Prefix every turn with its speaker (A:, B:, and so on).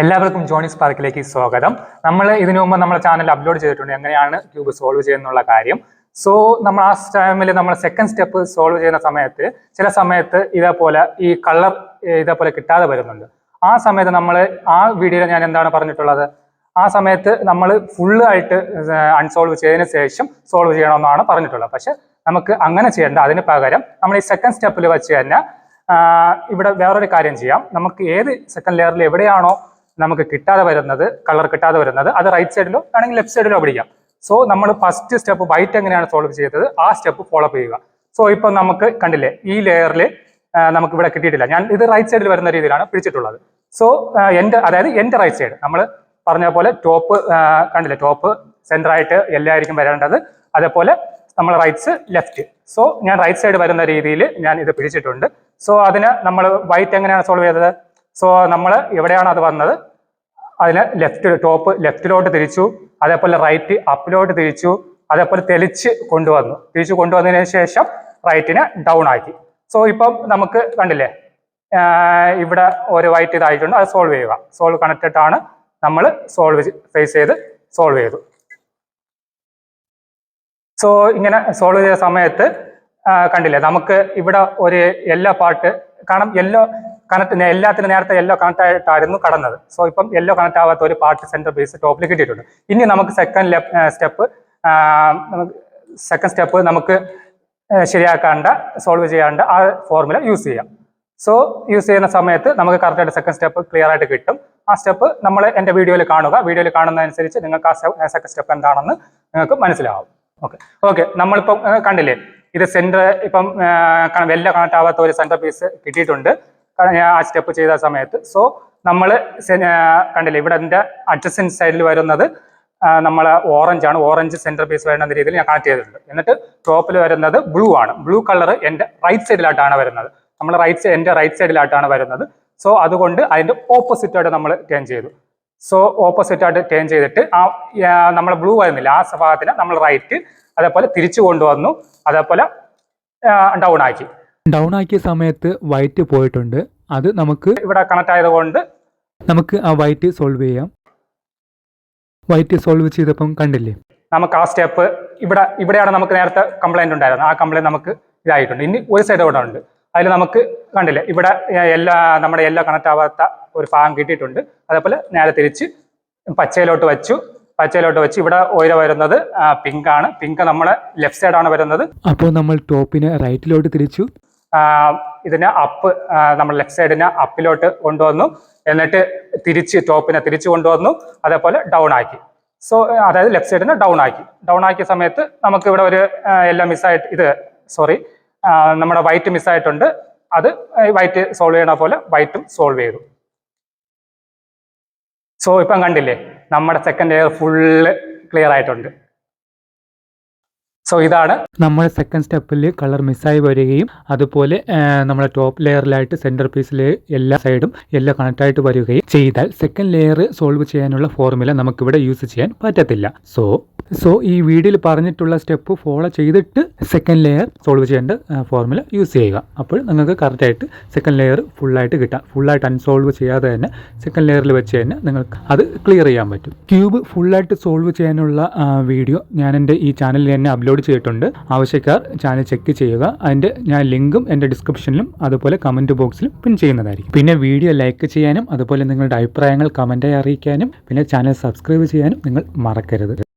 A: എല്ലാവർക്കും ജോണി സ്പാർക്കിലേക്ക് സ്വാഗതം. നമ്മൾ ഇതിനു മുമ്പ് നമ്മുടെ ചാനൽ അപ്ലോഡ് ചെയ്തിട്ടുണ്ട്. എങ്ങനെയാണ് ക്യൂബ് സോൾവ് ചെയ്യുന്നുള്ള കാര്യം. സോ നമ്മൾ ആ ടൈമിൽ നമ്മൾ സെക്കൻഡ് സ്റ്റെപ്പ് സോൾവ് ചെയ്യുന്ന സമയത്ത് ചില സമയത്ത് ഇതേപോലെ ഈ കളർ ഇതേപോലെ കിട്ടാതെ വരുന്നുണ്ട്. ആ സമയത്ത് നമ്മൾ ആ വീഡിയോയിൽ ഞാൻ എന്താണ് പറഞ്ഞിട്ടുള്ളത്? ആ സമയത്ത് നമ്മൾ ഫുള്ള് ആയിട്ട് അൺസോൾവ് ചെയ്തതിന് ശേഷം സോൾവ് ചെയ്യണമെന്നാണ് പറഞ്ഞിട്ടുള്ളത്. പക്ഷെ നമുക്ക് അങ്ങനെ ചെയ്യേണ്ട അതിന് പകരം നമ്മൾ ഈ സെക്കൻഡ് സ്റ്റെപ്പിൽ വെച്ച് തന്നെ ഇവിടെ വേറൊരു കാര്യം ചെയ്യാം. നമുക്ക് ഏത് സെക്കൻഡ് ലെയറിൽ എവിടെയാണോ നമുക്ക് കിട്ടാതെ വരുന്നത് കളർ കിട്ടാതെ വരുന്നത് അത് റൈറ്റ് സൈഡിലോ ആണെങ്കിൽ ലെഫ്റ്റ് സൈഡിലോ പിടിക്കാം. സോ നമ്മൾ ഫസ്റ്റ് സ്റ്റെപ്പ് വൈറ്റ് എങ്ങനെയാണ് സോൾവ് ചെയ്തത്? ആ സ്റ്റെപ്പ് ഫോളോ ചെയ്യുക. സോ ഇപ്പം നമുക്ക് കണ്ടില്ലേ ഈ ലെയറിൽ നമുക്ക് ഇവിടെ കിട്ടിയിട്ടില്ല. ഞാൻ ഇത് റൈറ്റ് സൈഡിൽ വരുന്ന രീതിയിലാണ് പിടിച്ചിട്ടുള്ളത്. സോ എന്റെ അതായത് എന്റെ റൈറ്റ് സൈഡ് നമ്മൾ പറഞ്ഞ പോലെ ടോപ്പ് കണ്ടില്ലേ ടോപ്പ് സെന്ററായിട്ട് എല്ലായിരിക്കും വരേണ്ടത്. അതേപോലെ നമ്മൾ റൈറ്റ്സ് ലെഫ്റ്റ് സോ ഞാൻ റൈറ്റ് സൈഡ് വരുന്ന രീതിയിൽ ഞാൻ ഇത് പിടിച്ചിട്ടുണ്ട്. സോ അതിന് നമ്മൾ വൈറ്റ് എങ്ങനെയാണ് സോൾവ് ചെയ്തത്? സോ നമ്മൾ എവിടെയാണ് അത് വന്നത്? അതിന് ലെഫ്റ്റ് ടോപ്പ് ലെഫ്റ്റിലോട്ട് തിരിച്ചു അതേപോലെ റൈറ്റ് അപ്പിലോട്ട് തിരിച്ചു അതേപോലെ തെളിച്ച് കൊണ്ടുവന്നു. തിരിച്ചു കൊണ്ടുവന്നതിന് ശേഷം റൈറ്റിനെ ഡൗൺ ആക്കി. സോ ഇപ്പം നമുക്ക് കണ്ടില്ലേ? ഇവിടെ ഒരു വൈറ്റ് ഇതായിട്ടുണ്ട് അത് സോൾവ് ചെയ്യുക. സോൾവ് കണക്റ്റഡ് നമ്മൾ സോൾവ് ഫേസ് ചെയ്ത് സോൾവ് ചെയ്തു. സോ ഇങ്ങനെ സോൾവ് ചെയ്ത സമയത്ത് കണ്ടില്ലേ? നമുക്ക് ഇവിടെ ഒരു യെല്ലോ പാർട്ട് കാരണം യെല്ലോ കണക്ട് എല്ലാത്തിനും നേരത്തെ യെല്ലോ കണക്ട് ആയിട്ടായിരുന്നു കടന്നത്. സോ ഇപ്പം യെല്ലോ കണക്ട് ആവാത്ത ഒരു പാർട്ട് സെന്റർ ബേസ് ടോപ്പിൽ കിട്ടിയിട്ടുണ്ട്. ഇനി നമുക്ക് സെക്കൻഡ് സ്റ്റെപ്പ് സെക്കൻഡ് സ്റ്റെപ്പ് നമുക്ക് ശരിയാക്കാണ്ട് സോൾവ് ചെയ്യാണ്ട് ആ ഫോർമുല യൂസ് ചെയ്യാം. സോ യൂസ് ചെയ്യുന്ന സമയത്ത് നമുക്ക് കറക്റ്റായിട്ട് സെക്കൻഡ് സ്റ്റെപ്പ് ക്ലിയർ ആയിട്ട് കിട്ടും. ആ സ്റ്റെപ്പ് നമ്മൾ എന്റെ വീഡിയോയിൽ കാണുക. വീഡിയോയിൽ കാണുന്നതനുസരിച്ച് നിങ്ങൾക്ക് ആ സെക്കൻഡ് സ്റ്റെപ്പ് എന്താണെന്ന് നിങ്ങൾക്ക് മനസ്സിലാവും. ഓക്കെ ഓക്കെ നമ്മളിപ്പം കണ്ടില്ലേ? ഇത് സെന്റർ ഇപ്പം വെല്ല കണക്ട് ആവാത്ത ഒരു സെന്റർ പീസ് കിട്ടിയിട്ടുണ്ട്. ആ സ്റ്റെപ്പ് ചെയ്ത സമയത്ത്. സോ നമ്മൾ കണ്ടില്ലേ ഇവിടെ എന്റെ അഡ്ജസ്റ്റൻ സൈഡിൽ വരുന്നത് നമ്മൾ ഓറഞ്ച് ആണ്. ഓറഞ്ച് സെന്റർ പീസ് വരുന്ന രീതിയിൽ ഞാൻ കണക്ട് ചെയ്തിട്ടുണ്ട്. എന്നിട്ട് ടോപ്പിൽ വരുന്നത് ബ്ലൂ ആണ്. ബ്ലൂ കളർ എന്റെ റൈറ്റ് സൈഡിലായിട്ടാണ് വരുന്നത്. നമ്മൾ റൈറ്റ് എന്റെ റൈറ്റ് സൈഡിലായിട്ടാണ് വരുന്നത്. സോ അതുകൊണ്ട് അതിന്റെ ഓപ്പോസിറ്റായിട്ട് നമ്മൾ ടേൺ ചെയ്തു. സോ ഓപ്പോസിറ്റായിട്ട് ടേൺ ചെയ്തിട്ട് ആ നമ്മൾ ബ്ലൂ വരുന്നില്ല. ആ ഭാഗത്തിന് നമ്മൾ റൈറ്റ് അതേപോലെ തിരിച്ചു കൊണ്ടുവന്നു. അതേപോലെ ഡൗൺ ആക്കി.
B: ഡൗൺ ആക്കിയ സമയത്ത് വൈറ്റ് പോയിട്ടുണ്ട്. അത് നമുക്ക്
A: ഇവിടെ കണക്ട് ആയതുകൊണ്ട്
B: നമുക്ക് ആ വൈറ്റ് സോൾവ് ചെയ്യാം. വൈറ്റ് സോൾവ് ചെയ്തപ്പം കണ്ടില്ലേ?
A: നമുക്ക് ആ സ്റ്റെപ്പ് ഇവിടെ ഇവിടെയാണ് നമുക്ക് നേരത്തെ കംപ്ലൈന്റ് ഉണ്ടായിരുന്നത്. ആ കംപ്ലൈന്റ് നമുക്ക് ഇതായിട്ടുണ്ട്. ഇനി ഒരു സൈഡ് ഇവിടെ ഉണ്ട്. അതിൽ നമുക്ക് കണ്ടില്ലേ ഇവിടെ എല്ലാ നമ്മുടെ എല്ലാ കണക്ട് ആവാത്ത ഒരു ഭാഗം കിട്ടിയിട്ടുണ്ട്. അതേപോലെ നേരെ തിരിച്ച് പച്ചയിലോട്ട് വെച്ചു. പച്ചയിലോട്ട് വെച്ച് ഇവിടെ ഓയില വരുന്നത് പിങ്ക് ആണ്. പിങ്ക് നമ്മളെ ലെഫ്റ്റ് സൈഡാണ് വരുന്നത്.
B: അപ്പോൾ നമ്മൾ ടോപ്പിനെ റൈറ്റിലോട്ട് തിരിച്ചു.
A: ഇതിനെ അപ്പ് നമ്മൾ ലെഫ്റ്റ് സൈഡിനെ അപ്പിലോട്ട് കൊണ്ടുവന്നു. എന്നിട്ട് തിരിച്ച് ടോപ്പിനെ തിരിച്ചു കൊണ്ടുവന്നു. അതേപോലെ ഡൗൺ ആക്കി. സോ അതായത് ലെഫ്റ്റ് സൈഡിനെ ഡൗൺ ആക്കി. ഡൗൺ ആക്കിയ സമയത്ത് നമുക്ക് ഇവിടെ ഒരു എല്ലാം മിസ്സായിട്ട് ഇത് സോറി നമ്മുടെ വൈറ്റ് മിസ്സായിട്ടുണ്ട് അത് വൈറ്റ് സോൾവ് ചെയ്യണ പോലെ വൈറ്റും സോൾവ് ചെയ്തു. സോ ഇപ്പം കണ്ടില്ലേ? നമ്മുടെ സെക്കൻഡ് ലെയർ ഫുള്ള് ക്ലിയർ ആയിട്ടുണ്ട്. സോ ഇതാണ്
B: നമ്മുടെ സെക്കൻഡ് സ്റ്റെപ്പിൽ കളർ മിസ്സായി വരികയും അതുപോലെ നമ്മുടെ ടോപ്പ് ലെയറിലായിട്ട് സെന്റർ പീസിലെ എല്ലാ സൈഡും എല്ലാം കണക്റ്റായിട്ട് വരികയും ചെയ്താൽ സെക്കൻഡ് ലെയർ സോൾവ് ചെയ്യാനുള്ള ഫോർമുല നമുക്കിവിടെ യൂസ് ചെയ്യാൻ പറ്റത്തില്ല. സോ സോ ഈ വീഡിയോയിൽ പറഞ്ഞിട്ടുള്ള സ്റ്റെപ്പ് ഫോളോ ചെയ്തിട്ട് സെക്കൻഡ് ലെയർ സോൾവ് ചെയ്യേണ്ട ഫോർമുല യൂസ് ചെയ്യുക. അപ്പോൾ നിങ്ങൾക്ക് കറക്റ്റായിട്ട് സെക്കൻഡ് ലെയർ ഫുള്ളായിട്ട് കിട്ടാം. ഫുള്ളായിട്ട് അൺസോൾവ് ചെയ്യാതെ തന്നെ സെക്കൻഡ് ലെയറിൽ വെച്ച് തന്നെ നിങ്ങൾക്ക് അത് ക്ലിയർ ചെയ്യാൻ പറ്റും. ക്യൂബ് ഫുള്ളായിട്ട് സോൾവ് ചെയ്യാനുള്ള വീഡിയോ ഞാൻ എന്റെ ഈ ചാനലിൽ തന്നെ അപ്ലോഡ് ചെയ്തിട്ടുണ്ട്. ആവശ്യക്കാർ ചാനൽ ചെക്ക് ചെയ്യുക. അതിന്റെ ഞാൻ ലിങ്കും എന്റെ ഡിസ്ക്രിപ്ഷനിലും അതുപോലെ കമന്റ് ബോക്സിലും പിൻ ചെയ്യുന്നതായിരിക്കും. പിന്നെ വീഡിയോ ലൈക്ക് ചെയ്യാനും അതുപോലെ നിങ്ങളുടെ അഭിപ്രായങ്ങൾ കമന്റായി അറിയിക്കാനും പിന്നെ ചാനൽ സബ്സ്ക്രൈബ് ചെയ്യാനും നിങ്ങൾ മറക്കരുത്.